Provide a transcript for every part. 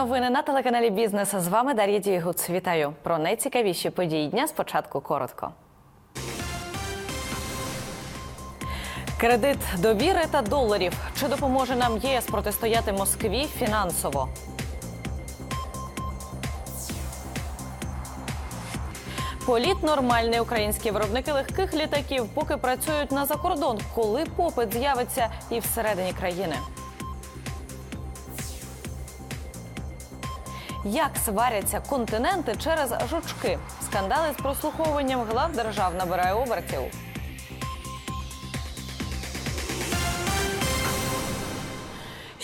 Новини на телеканалі Бізнес. З вами Дар'я Дігуц. Вітаю про найцікавіші події дня. Спочатку коротко. Кредит довіри та доларів. Чи допоможе нам ЄС протистояти Москві фінансово? Політ нормальний. Українські виробники легких літаків поки працюють на закордон. Коли попит з'явиться і всередині країни? Як сваряться континенти через жучки? Скандали з прослуховуванням глав держав набирає обертів.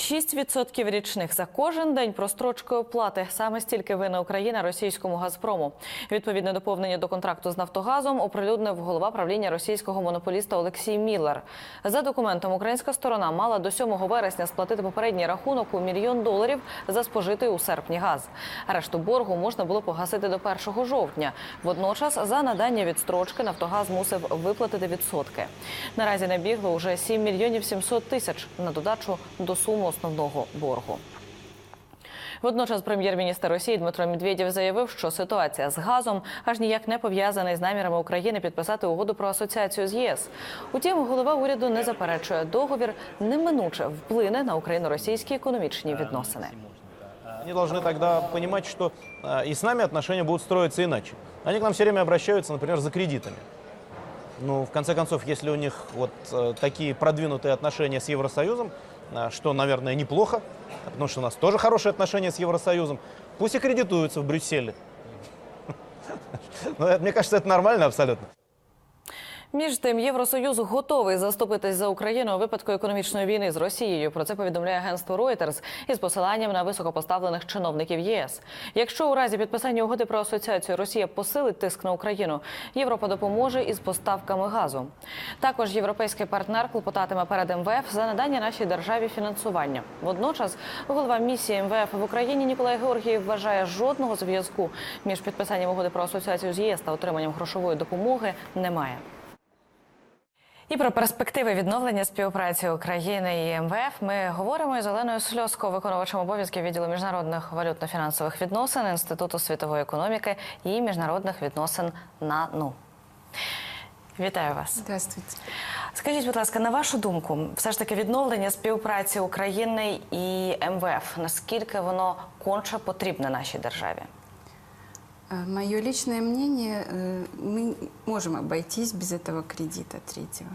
Шість відсотків річних за кожен день прострочкою оплати. Саме стільки винна Україна російському Газпрому. Відповідне доповнення до контракту з Нафтогазом оприлюднив голова правління російського монополіста Олексій Міллер. За документом, українська сторона мала до 7 вересня сплатити попередній рахунок у мільйон доларів за спожитий у серпні газ. Решту боргу можна було погасити до 1 жовтня. Водночас, за надання відстрочки Нафтогаз мусив виплатити відсотки. Наразі набігло уже 7 мільйонів 700 тисяч на додачу до суми основного боргу. Водночас прем'єр-міністр Росії Дмитро Медведєв заявив, що ситуація з газом аж ніяк не пов'язана із намірами України підписати угоду про асоціацію з ЄС. Утім, голова уряду не заперечує договір, неминуче вплине на україно-російські економічні відносини. Они должны тогда понимать, что э, и с нами отношения будут строиться иначе. Они к нам все время обращаются, например, за кредитами. Ну, в конце концов, если у них вот э, такие продвинутые отношения с Евросоюзом, э, что, наверное, неплохо, потому что у нас тоже хорошие отношения с Евросоюзом, пусть и кредитуются в Брюсселе. Это, Мне кажется, это нормально абсолютно. Між тим, Євросоюз готовий заступитись за Україну у випадку економічної війни з Росією. Про це повідомляє агентство Reuters із посиланням на високопоставлених чиновників єС. Якщо у разі підписання угоди про асоціацію Росія посилить тиск на Україну, Європа допоможе із поставками газу. Також європейський партнер клопотатиме перед МВФ за надання нашій державі фінансування. Водночас, голова місії МВФ в Україні Ніколай Георгієв вважає жодного зв'язку між підписанням угоди про асоціацію з ЄС та отриманням грошової допомоги немає. І про перспективи відновлення співпраці України і МВФ ми говоримо із Оленою Сльоско, виконувачем обов'язків відділу міжнародних валютно-фінансових відносин Інституту світової економіки і міжнародних відносин НАНУ. Вітаю вас. Здравствуйте. Скажіть, будь ласка, на вашу думку, все ж таки відновлення співпраці України і МВФ, наскільки воно конче потрібне нашій державі? Мое личное мнение, э, мы можем обойтись без этого кредита третьего.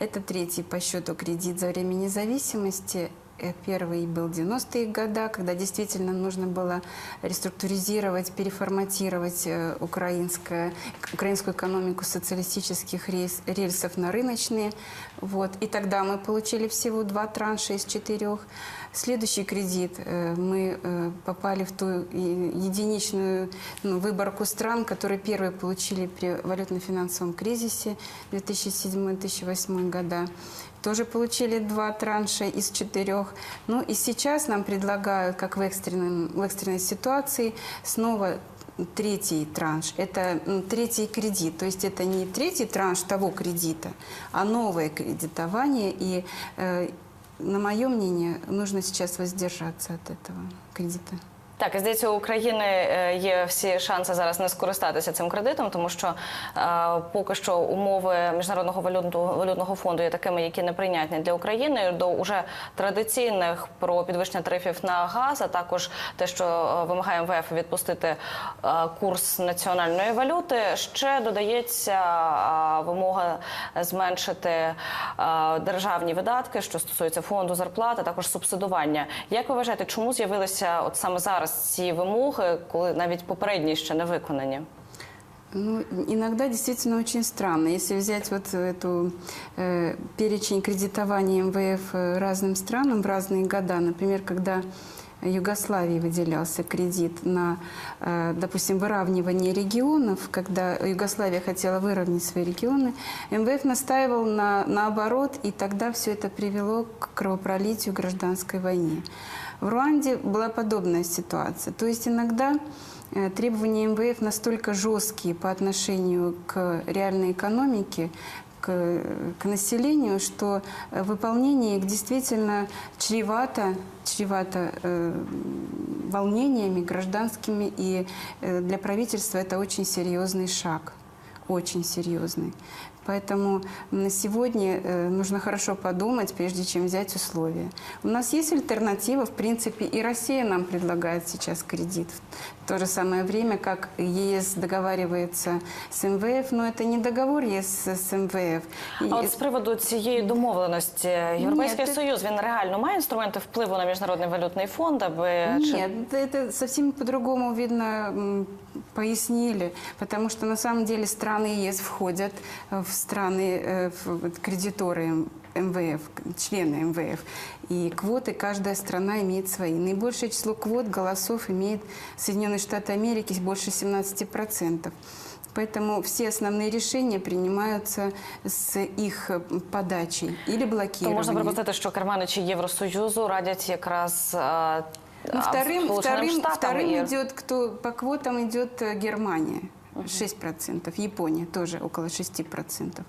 Это третий по счету кредит за время независимости. Э, Первый был в 90-е годы, когда действительно нужно было реструктуризировать, переформатировать э, украинское, украинскую экономику с социалистических рейс- рельсов на рыночные. Вот. И тогда мы получили всего два транша из четырех. Следующий кредит э, мы э, попали в ту и- единичную ну, выборку стран, которые первые получили при валютно-финансовом кризисе 2007-2008 года. Тоже получили два транша из четырех. Ну и сейчас нам предлагают, как в, экстренном, в экстренной ситуации, снова третий транш. Это м, третий кредит. То есть это не третий транш того кредита, а новое кредитование. И э, на мое мнение, нужно сейчас воздержаться от этого кредита. Так, і здається, у України е, є всі шанси зараз не скористатися цим кредитом, тому що е, поки що умови міжнародного валютного фонду є такими, які неприйнятні для України. До уже традиційних про підвищення тарифів на газ, а також те, що е, вимагає МВФ відпустити курс національної валюти, ще додається вимога зменшити державні видатки, що стосується фонду зарплат, а також субсидування. Як ви вважаєте, чому з'явилися от саме зараз ці вимоги, коли навіть попередні ще не виконані? Ну, иногда действительно очень странно. Если взять вот эту э, перечень кредитования МВФ э, разным странам в разные года, например, когда Югославии выделялся кредит на, э, допустим, выравнивание регионов, когда Югославия хотела выровнять свои регионы, МВФ настаивал на, наоборот, и тогда все это привело к кровопролитию гражданской войне. В Руанде была подобная ситуация. То есть иногда э, требования МВФ настолько жесткие по отношению к реальной экономике, к, к населению, что э, выполнение их действительно чревато, чревато э, волнениями гражданскими, и э, для правительства это очень серьезный шаг, очень серьезный. Поэтому на сегодня э, нужно хорошо подумать, прежде чем взять условия. У нас есть альтернатива, в принципе, и Россия нам предлагает сейчас кредит. В то же самое время, как ЕС договаривается с МВФ, но это не договор ЕС с МВФ. И А от з приводу цієї домовленості Європейський ти- Союз він реально має інструменти впливу на міжнародний валютний фонд, аби чи Нет, это совсем по-другому, видно, м, пояснили, потому что на самом деле страны ЕС входят э, в страны, э, в вот кредиторы МВФ, члены МВФ. И квоты каждая страна имеет свои. Наибольшее число квот голосов имеет Соединенные Штаты Америки, больше 17%. Поэтому все основные решения принимаются с их э, подачей или то блокированием. можна припустити, що керманичі Євросоюзу радять якраз а, Ну, а, вторым, Сполученим вторым, Штатам вторым і- идет, кто по квотам идет э, Германия. 6%, Япония тоже около 6%.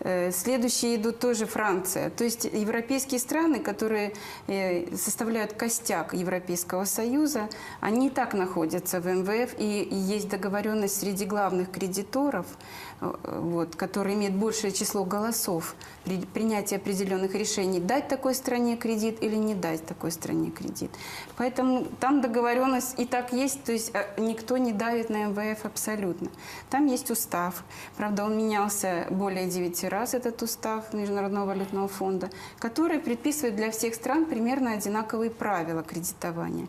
Э, Следующие идут тоже Франция. То есть европейские страны, которые э, составляют костяк Европейского Союза, они и так находятся в МВФ, и есть договоренность среди главных кредиторов, э, вот, которые имеют большее число голосов при принятии определенных решений, дать такой стране кредит или не дать такой стране кредит. Поэтому там договоренность и так есть, то есть никто не давит на МВФ абсолютно. Там есть устав. Правда, он менялся более 9 раз, этот устав Международного валютного фонда, который предписывает для всех стран примерно одинаковые правила кредитования.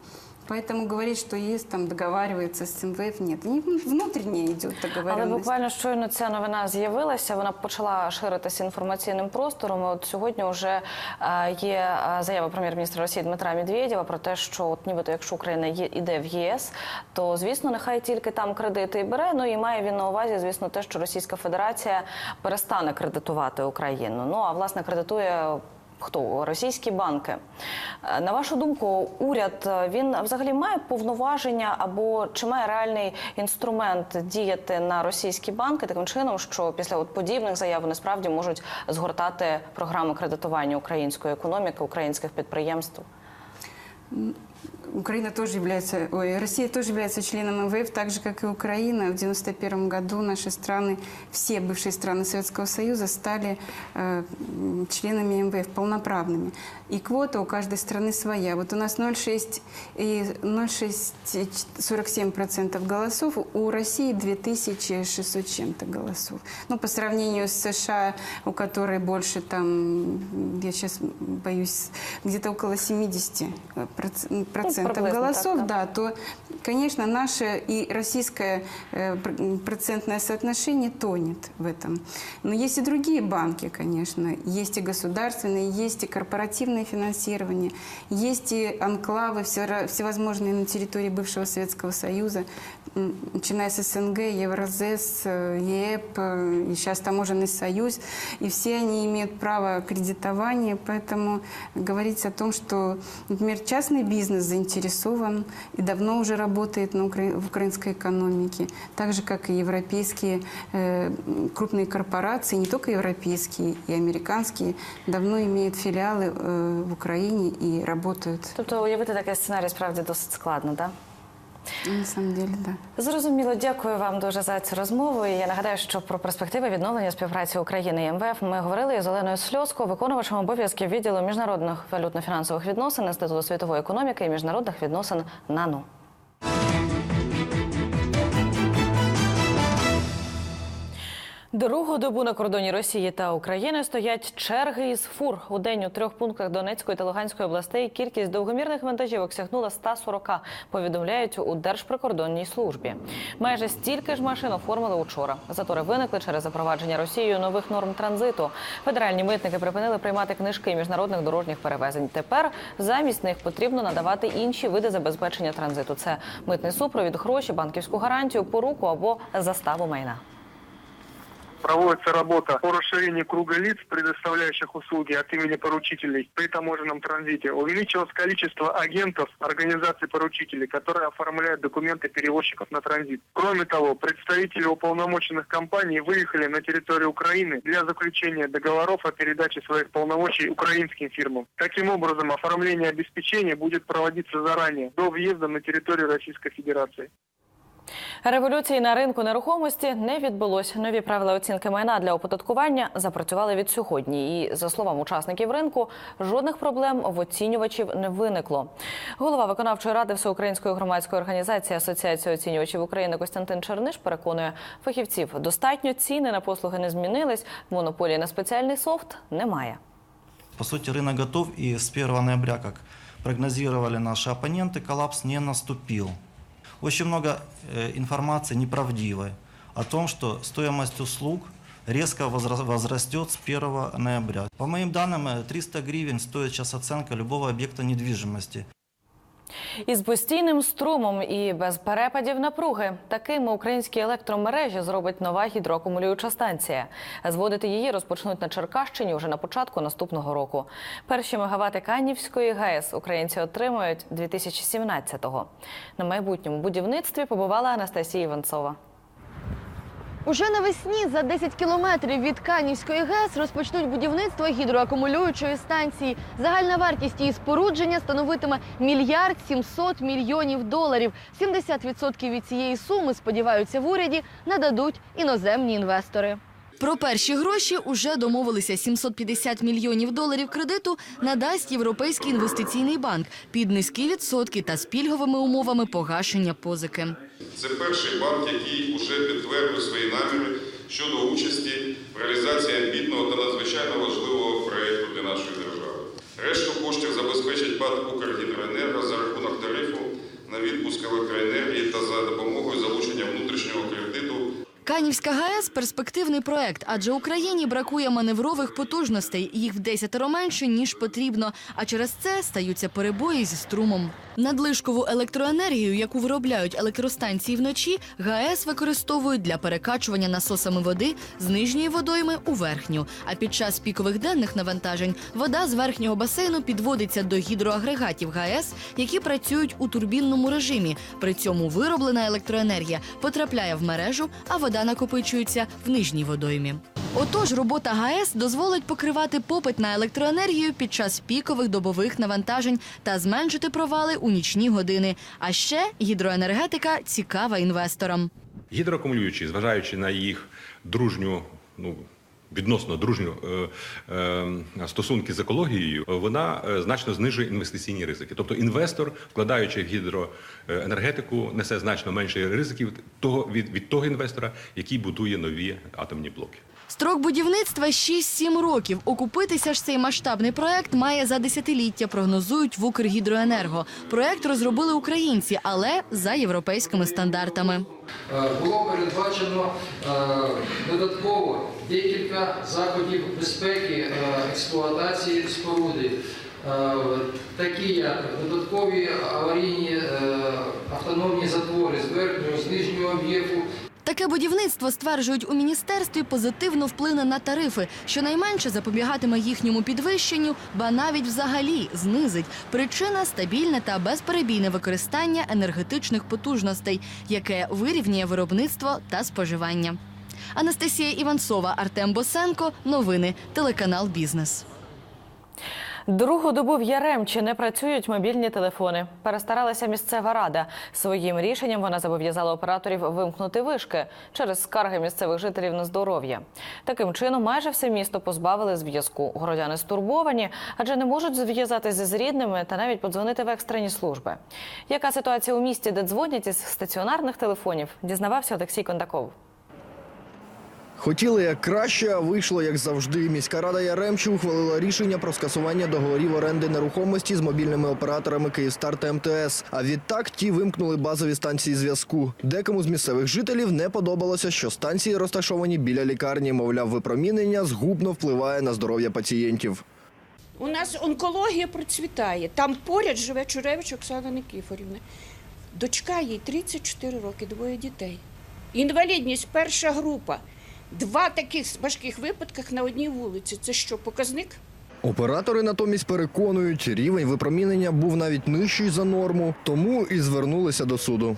Поэтому говорить, что ЕС там договаривается с МВФ, нет. Не внутренне идет Але буквально щойно ця новина з'явилася. Вона почала ширитися інформаційним простором. От сьогодні вже е, є е, заява прем'єр-міністра Росії Дмитра Медведєва про те, що от нібито якщо Україна є іде в ЄС, то звісно нехай тільки там кредити і бере. Ну і має він на увазі, звісно, те, що Російська Федерація перестане кредитувати Україну. Ну а власне кредитує. Хто російські банки? Е, На вашу думку, уряд е, він взагалі має повноваження або чи має реальний інструмент діяти на російські банки таким чином, що після от подібних заяв вони справді можуть згортати програми кредитування української економіки, українських підприємств? Украина тоже является, ой, Россия тоже является членом МВФ, так же, как и Украина. В 1991 году наши страны, все бывшие страны Советского Союза стали э, членами МВФ, полноправными. И квота у каждой страны своя. Вот у нас 0,6 и 0,47% голосов, у России 2600 с чем-то голосов. Ну, по сравнению с США, у которой больше там, я сейчас боюсь, где-то около 70 проц- процентов голосов, так, да, то, конечно, наше и российское э, пр- процентное соотношение тонет в этом. Но есть и другие банки, конечно. Есть и государственные, есть и корпоративное финансирование, есть и анклавы всевозможные на территории бывшего Советского Союза, начиная с СНГ, Евразес, э, ЕЭП, э, и сейчас Таможенный союз. И все они имеют право кредитования, поэтому говорить о том, что, например, частный бизнес заинтересован и давно уже работает на укра- в украинской экономике, так же, как и европейские э, крупные корпорации, не только европейские, и американские, давно имеют филиалы э, в Украине и работают. Тобто уявити такий сценарій справді досить складно, так? На самом деле, да. Зрозуміло, дякую вам дуже за цю розмову. І я нагадаю, що про перспективи відновлення співпраці України і МВФ ми говорили з Оленою Сльозко, виконувачем обов'язків відділу міжнародних валютно-фінансових відносин Інституту світової економіки і міжнародних відносин НАНУ. Другу добу на кордоні Росії та України стоять черги із фур. У день у трьох пунктах Донецької та Луганської областей кількість довгомірних вантажівок сягнула 140, повідомляють у Держприкордонній службі. Майже стільки ж машин оформили учора. Затори виникли через запровадження Росією нових норм транзиту. Федеральні митники припинили приймати книжки міжнародних дорожніх перевезень. Тепер замість них потрібно надавати інші види забезпечення транзиту. Це митний супровід, гроші, банківську гарантію, поруку або заставу майна. Проводится работа по расширению круга лиц, предоставляющих услуги от имени поручителей при таможенном транзите. Увеличилось количество агентов организаций поручителей, которые оформляют документы перевозчиков на транзит. Кроме того, представители уполномоченных компаний выехали на территорию Украины для заключения договоров о передаче своих полномочий украинским фирмам. Таким образом, оформление обеспечения будет проводиться заранее, до въезда на территорию Российской Федерации. Революції на ринку нерухомості не відбулось. Нові правила оцінки майна для оподаткування запрацювали від сьогодні. І за словами учасників ринку, жодних проблем в оцінювачів не виникло. Голова виконавчої ради Всеукраїнської громадської організації Асоціації оцінювачів України Костянтин Черниш переконує фахівців, достатньо ціни на послуги не змінились. Монополії на спеціальний софт немає. По сути, рынок готов, и с 1 ноября, как прогнозировали наши оппоненты, коллапс не наступил. Очень много э, информации неправдивой о том, что стоимость услуг резко возра- возрастет с 1 ноября. По моим данным, э, 300 гривен стоит сейчас оценка любого объекта недвижимости. Із постійним струмом і без перепадів напруги такими українські електромережі зробить нова гідроакумулююча станція. Зводити її розпочнуть на Черкащині вже на початку наступного року. Перші мегавати Канівської ГАЕС українці отримають 2017-го. На майбутньому будівництві побувала Анастасія Іванцова. Уже навесні за 10 кілометрів від Канівської ГЕС розпочнуть будівництво гідроакумулюючої станції. Загальна вартість її спорудження становитиме мільярд 700 мільйонів доларів. 70% від цієї суми, сподіваються в уряді, нададуть іноземні інвестори. Про перші гроші уже домовилися 750 мільйонів доларів кредиту надасть Європейський інвестиційний банк під низькі відсотки та з пільговими умовами погашення позики. Це перший банк, який вже підтвердив свої наміри щодо участі в реалізації амбітного та надзвичайно важливого проєкту для нашої держави. Решту коштів забезпечить БАТ «Укргідроенерго» за рахунок тарифу на відпуск електроенергії та за допомогою залучення внутрішнього кредиту Канівська ГАЕС – перспективний проект, адже Україні бракує маневрових потужностей. Їх в десятеро менше, ніж потрібно. А через це стаються перебої зі струмом. Надлишкову електроенергію, яку виробляють електростанції вночі, ГАЕС використовують для перекачування насосами води з нижньої водойми у верхню. А під час пікових денних навантажень вода з верхнього басейну підводиться до гідроагрегатів ГАЕС, які працюють у турбінному режимі. При цьому вироблена електроенергія потрапляє в мережу, а вода накопичується в нижній водоймі. Отож, робота ГАЕС дозволить покривати попит на електроенергію під час пікових добових навантажень та зменшити провали у нічні години. А ще гідроенергетика цікава інвесторам. Гідроакумулюючі, зважаючи на їх дружню, ну відносно дружню е, е, стосунки з екологією, вона е, значно знижує інвестиційні ризики. Тобто інвестор, вкладаючи в гідроенергетику, несе значно менше ризиків того від, від того інвестора, який будує нові атомні блоки. Строк будівництва 6-7 років. Окупитися ж цей масштабний проект має за десятиліття, прогнозують в Укргідроенерго. Проект розробили українці, але за європейськими стандартами. Е, було передбачено е, додатково декілька заходів безпеки е, експлуатації споруди, такі як додаткові аварійні автономні затвори з верхнього, з нижнього об'єкту, Таке будівництво, стверджують у міністерстві, позитивно вплине на тарифи, щонайменше запобігатиме їхньому підвищенню, ба навіть взагалі знизить. Причина стабільне та безперебійне використання енергетичних потужностей, яке вирівнює виробництво та споживання. Анастасія Іванцова, Артем Босенко. Новини. Телеканал Бізнес. Другу добу в Яремчі не працюють мобільні телефони. Перестаралася місцева рада. Своїм рішенням вона зобов'язала операторів вимкнути вишки через скарги місцевих жителів на здоров'я. Таким чином, майже все місто позбавили зв'язку. Городяни стурбовані, адже не можуть зв'язатися з рідними та навіть подзвонити в екстрені служби. Яка ситуація у місті, де дзвонять із стаціонарних телефонів, дізнавався Олексій Кондаков. Хотіли як краще, а вийшло як завжди. Міська рада Яремчі ухвалила рішення про скасування договорів оренди нерухомості з мобільними операторами Київстар та МТС. А відтак ті вимкнули базові станції зв'язку. Декому з місцевих жителів не подобалося, що станції розташовані біля лікарні. Мовляв, випромінення згубно впливає на здоров'я пацієнтів. У нас онкологія процвітає. Там поряд живе Чуревич Оксана Никифорівна. Дочка їй 34 роки, двоє дітей. Інвалідність перша група. Два таких важких випадках на одній вулиці. Це що, показник? Оператори натомість переконують, рівень випромінення був навіть нижчий за норму, тому і звернулися до суду.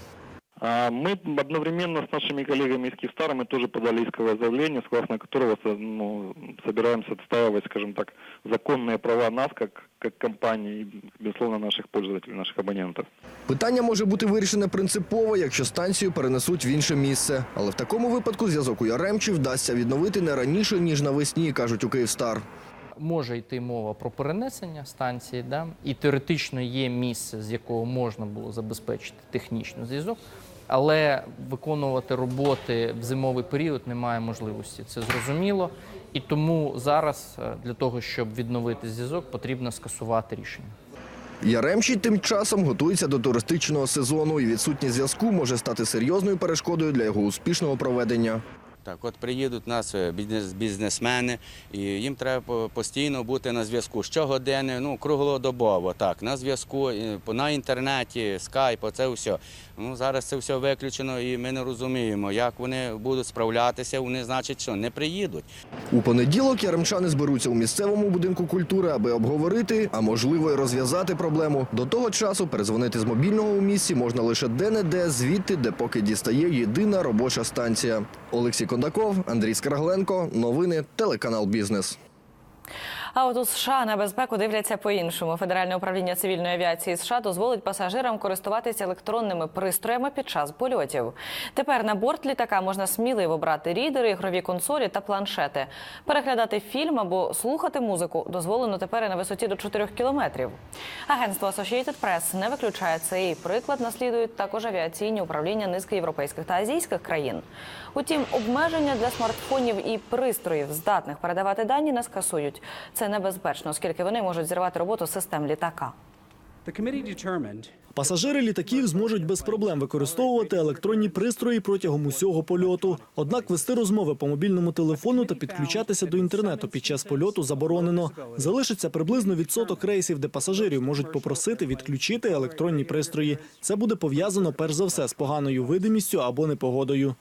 А Мы одновременно с нашими коллегами из Киевстара мы тоже подали исковое заявление, согласно которого со- ну, собираемся отстаивать, скажем так, законные права нас как, как компании и, безусловно, наших пользователей, наших абонентов. Питання може бути вирішене принципово, якщо станцію перенесуть в інше місце. Але в такому випадку зв'язок у Яремчі вдасться відновити не раніше, ніж навесні, кажуть у Київстар. може йти мова про перенесення станції, да? і теоретично є місце, з якого можна було забезпечити технічний зв'язок, але виконувати роботи в зимовий період немає можливості. Це зрозуміло. І тому зараз е, для того, щоб відновити зв'язок, потрібно скасувати рішення. Яремчі тим часом готується до туристичного сезону, і відсутність зв'язку може стати серйозною перешкодою для його успішного проведення. Так, от приїдуть нас е, бізнес, бізнесмени, і їм треба постійно бути на зв'язку. Щогодини, ну, круглодобово, так, на зв'язку, по- на інтернеті, скайп, оце все. Ну, зараз це все виключено, і ми не розуміємо, як вони будуть справлятися, вони, значить, що не приїдуть. У понеділок яремчани зберуться у місцевому будинку культури, аби обговорити, а можливо й розв'язати проблему. До того часу перезвонити з мобільного у місті можна лише де-не-де, звідти, де поки дістає єдина робоча станція. Олексій Кондаков, Андрій Скаргленко. Новини телеканал Бізнес. А от у США на безпеку дивляться по-іншому. Федеральне управління цивільної авіації США дозволить пасажирам користуватися електронними пристроями під час польотів. Тепер на борт літака можна сміливо брати рідери, ігрові консолі та планшети. Переглядати фільм або слухати музику дозволено тепер і на висоті до 4 кілометрів. Агентство Associated Press не виключає цей приклад. Наслідують також авіаційні управління низки європейських та азійських країн. Утім, обмеження для смартфонів і пристроїв, здатних передавати дані, не скасують. Це небезпечно, оскільки вони можуть зірвати роботу систем літака. Пасажири літаків зможуть без проблем використовувати електронні пристрої протягом усього польоту. Однак вести розмови по мобільному телефону та підключатися до інтернету під час польоту заборонено. Залишиться приблизно відсоток рейсів, де пасажирів можуть попросити відключити електронні пристрої. Це буде пов'язано перш за все з поганою видимістю або непогодою.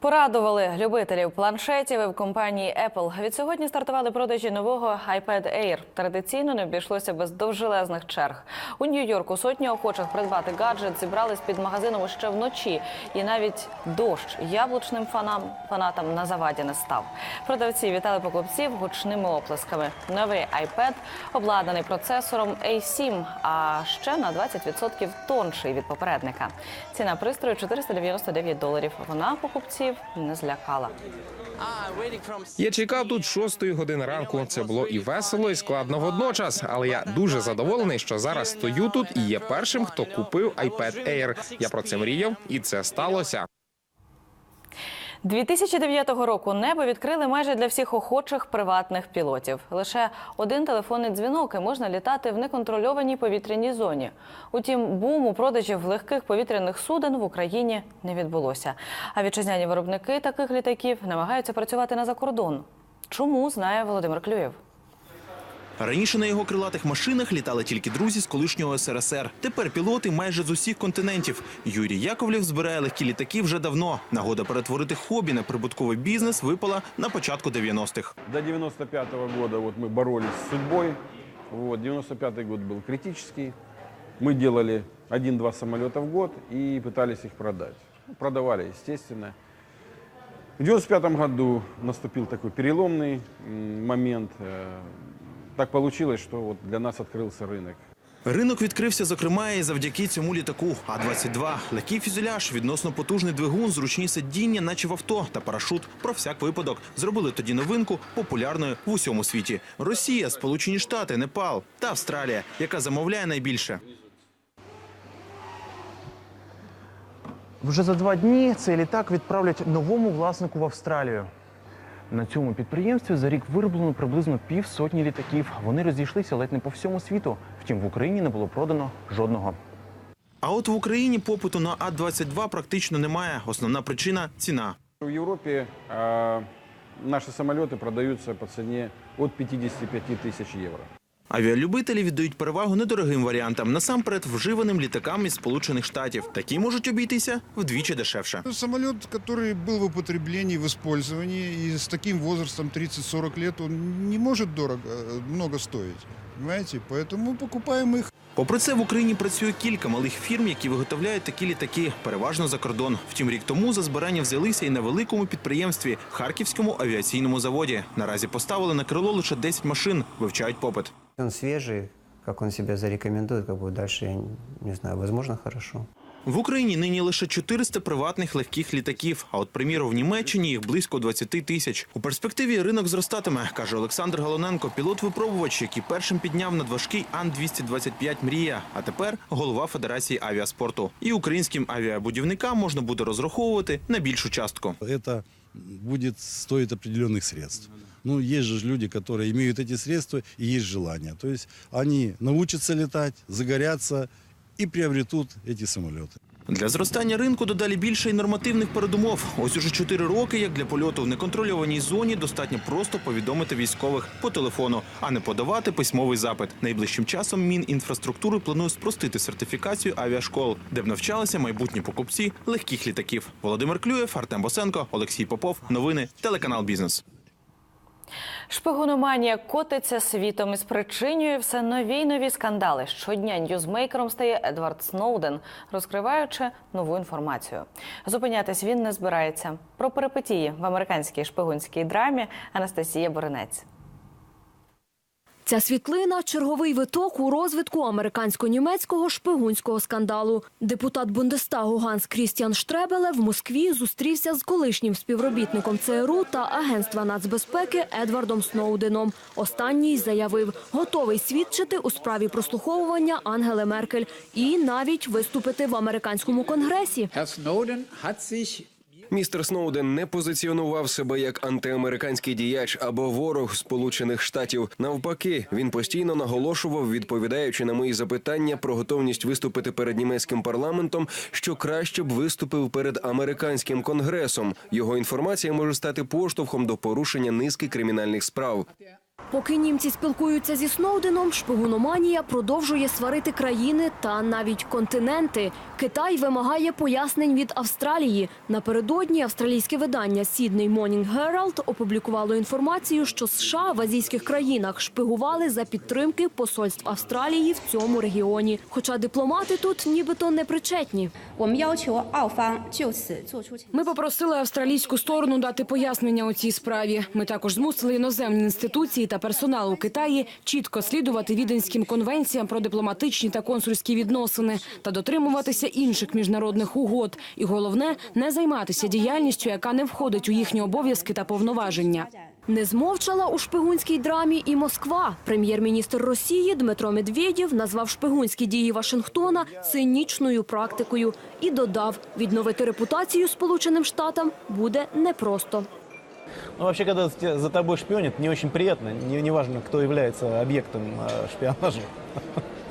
Порадували любителів планшетів в компанії Apple. Від сьогодні стартували продажі нового iPad Air. Традиційно не обійшлося без довжелезних черг. У Нью-Йорку сотні охочих придбати гаджет зібрались під магазином ще вночі, і навіть дощ яблучним фанам фанатам на заваді не став. Продавці вітали покупців гучними оплесками. Новий iPad обладнаний процесором A7, а ще на 20% тонший від попередника. Ціна пристрою 499 доларів. Вона покупців не злякала. Я чекав тут шостої години ранку. Це було і весело, і складно водночас. Але я дуже задоволений, що зараз стою тут і є першим, хто купив iPad Air. Я про це мріяв, і це сталося. 2009 року небо відкрили майже для всіх охочих приватних пілотів. Лише один телефонний дзвінок і можна літати в неконтрольованій повітряній зоні. Утім, буму продажів легких повітряних суден в Україні не відбулося. А вітчизняні виробники таких літаків намагаються працювати на закордон. Чому знає Володимир Клюєв? Раніше на його крилатих машинах літали тільки друзі з колишнього СРСР. Тепер пілоти майже з усіх континентів. Юрій Яковлєв збирає легкі літаки вже давно. Нагода перетворити хобі на прибутковий бізнес випала на початку 90-х. До 95 года вот мы боролись с судьбой. Вот, 95 год был критический. Мы делали один-два самолета в год и пытались их продать. Ну, Продавали, естественно. В 95 году наступил такой переломный м, момент. Э, Так получилось, что вот для нас открылся рынок. Ринок відкрився, зокрема, і завдяки цьому літаку А-22. Легкий фюзеляж, відносно потужний двигун, зручні сидіння, наче в авто, та парашут про всяк випадок. Зробили тоді новинку популярною в усьому світі. Росія, Сполучені Штати, Непал та Австралія, яка замовляє найбільше. Вже за два дні цей літак відправлять новому власнику в Австралію. На цьому підприємстві за рік вироблено приблизно півсотні літаків. Вони розійшлися ледь не по всьому світу. Втім, в Україні не було продано жодного. А от в Україні попиту на А-22 практично немає. Основна причина – ціна. В Европе э, наши самолеты продаются по цене от 55 тысяч евро. Авіалюбителі віддають перевагу недорогим варіантам, насамперед вживаним літакам із Сполучених Штатів. Такі можуть обійтися вдвічі дешевше. Самолет, который был в употреблении, в использовании, и с таким возрастом 30-40 лет, он не может дорого, э, много стоить. Понимаете? Поэтому покупаем их. Попри це, в Україні працює кілька малих фірм, які виготовляють такі літаки, переважно за кордон. Втім, рік тому за збирання взялися і на великому підприємстві Харківському авіаційному заводі. Наразі поставили на крило лише 10 машин, вивчають попит. Он свежий, как он себя зарекомендует, как будет дальше, я не знаю, возможно, хорошо. В Україні нині лише 400 приватних легких літаків. А от, приміром, в Німеччині їх близько 20 тисяч. У перспективі ринок зростатиме, каже Олександр Галоненко, пілот-випробувач, який першим підняв надважкий Ан-225 «Мрія», а тепер голова Федерації авіаспорту. І українським авіабудівникам можна буде розраховувати на більшу частку. Это будет стоить определенных средств. Ну, есть же люди, которые имеют эти средства и есть желание. То есть они научатся летать, загорятся и приобретут эти самолеты. Для зростання ринку додалі більше й нормативних передумов. Ось уже 4 роки, як для польоту в неконтрольованій зоні, достатньо просто повідомити військових по телефону, а не подавати письмовий запит. Найближчим часом Мінінфраструктури планує спростити сертифікацію авіашкол, де б навчалися майбутні покупці легких літаків. Володимир Клюєв, Артем Босенко, Олексій Попов. Новини телеканал Бізнес. Шпигуноманія котиться світом і спричинює все нові й нові скандали. Щодня ньюзмейкером стає Едвард Сноуден, розкриваючи нову інформацію. Зупинятись він не збирається. Про перипетії в американській шпигунській драмі Анастасія Боринець. Ця світлина черговий виток у розвитку американсько-німецького шпигунського скандалу. Депутат Бундестагу Ганс Крістіан Штребеле в Москві зустрівся з колишнім співробітником ЦРУ та Агентства нацбезпеки Едвардом Сноуденом. Останній заявив, готовий свідчити у справі прослуховування Ангели Меркель і навіть виступити в американському конгресі. Містер Сноуден не позиціонував себе як антиамериканський діяч або ворог Сполучених Штатів. Навпаки, він постійно наголошував, відповідаючи на мої запитання про готовність виступити перед німецьким парламентом, що краще б виступив перед американським конгресом. Його інформація може стати поштовхом до порушення низки кримінальних справ. Поки німці спілкуються зі Сноуденом, шпигуноманія продовжує сварити країни та навіть континенти. Китай вимагає пояснень від Австралії. Напередодні австралійське видання Sydney Morning Herald опублікувало інформацію, що США в азійських країнах шпигували за підтримки посольств Австралії в цьому регіоні. Хоча дипломати тут нібито не причетні. Ми попросили австралійську сторону дати пояснення у цій справі. Ми також змусили іноземні інституції та персонал у Китаї чітко слідувати віденським конвенціям про дипломатичні та консульські відносини та дотримуватися інших міжнародних угод. І головне не займатися діяльністю, яка не входить у їхні обов'язки та повноваження. Не змовчала у шпигунській драмі і Москва. Прем'єр-міністр Росії Дмитро Медведєв назвав шпигунські дії Вашингтона цинічною практикою і додав, відновити репутацію Сполученим Штатам буде непросто. Ну, вообще, когда за тобой шпионят, не очень приятно. Не, неважно, кто является объектом э, шпионажа.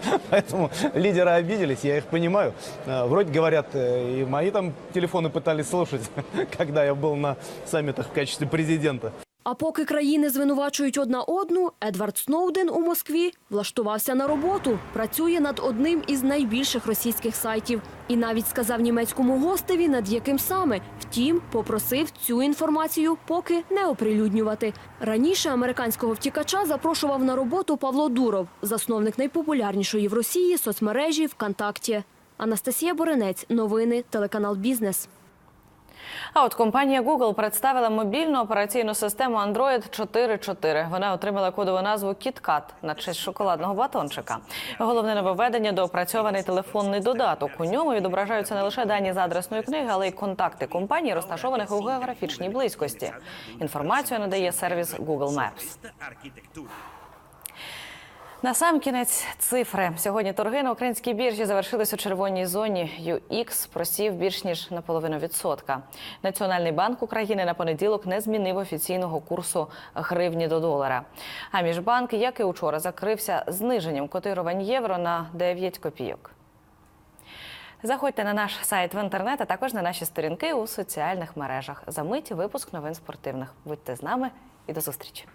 Поэтому лидеры обиделись, я их понимаю. Э, Вроде говорят, э, и мои там телефоны пытались слушать, когда я был на саммитах в качестве президента. А поки країни звинувачують одна одну, Едвард Сноуден у Москві влаштувався на роботу. Працює над одним із найбільших російських сайтів. І навіть сказав німецькому гостеві, над яким саме. Втім, попросив цю інформацію поки не оприлюднювати. Раніше американського втікача запрошував на роботу Павло Дуров, засновник найпопулярнішої в Росії соцмережі ВКонтакті. Анастасія Боренець, новини, телеканал Бізнес. А от компанія Google представила мобільну операційну систему Android 4.4. Вона отримала кодову назву KitKat на честь шоколадного батончика. Головне нововведення – доопрацьований телефонний додаток. У ньому відображаються не лише дані з адресної книги, але й контакти компаній, розташованих у географічній близькості. Інформацію надає сервіс Google Maps. На сам кінець цифри. Сьогодні торги на українській біржі завершились у червоній зоні. UX просів більш ніж на половину відсотка. Національний банк України на понеділок не змінив офіційного курсу гривні до долара. А міжбанк, як і учора, закрився зниженням котирувань євро на 9 копійок. Заходьте на наш сайт в інтернет, а також на наші сторінки у соціальних мережах. За мить випуск новин спортивних. Будьте з нами і до зустрічі.